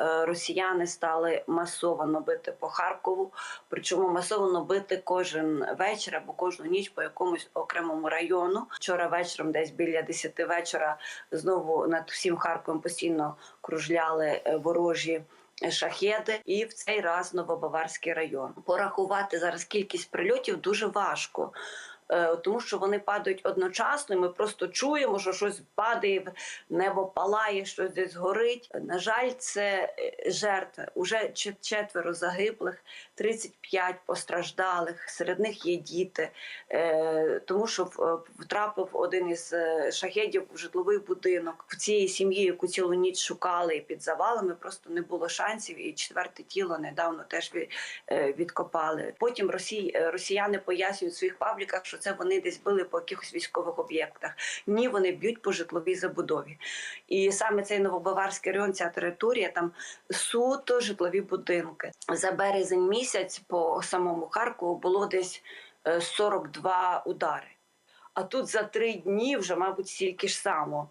е, росіяни стали масово бити по Харкову, причому масово бити кожен вечір або кожну ніч по якомусь окремому району. Вчора вечором, десь біля 10 вечора, знову над всім Харковом постійно кружляли е, ворожі. Шахеди, і в цей раз Новобаварський район. Порахувати зараз кількість прильотів дуже важко. Е, Тому що вони падають одночасно, і ми просто чуємо, що щось падає, небо палає, щось десь горить. На жаль, це е, жертви. Уже четверо загиблих, 35 постраждалих. Серед них є діти, е, тому що втрапив один із шахедів в житловий будинок. В цієї сім'ї, яку цілу ніч шукали і під завалами, просто не було шансів. І четверте тіло недавно теж відкопали. Потім росіяни пояснюють в своїх пабліках, що це вони десь били по якихось військових об'єктах. Ні, вони б'ють по житловій забудові. І саме цей Новобаварський район, ця територія, там суто житлові будинки. За березень місяць по самому Харкову було десь е, 42 удари. А тут за три дні вже, мабуть, стільки ж само.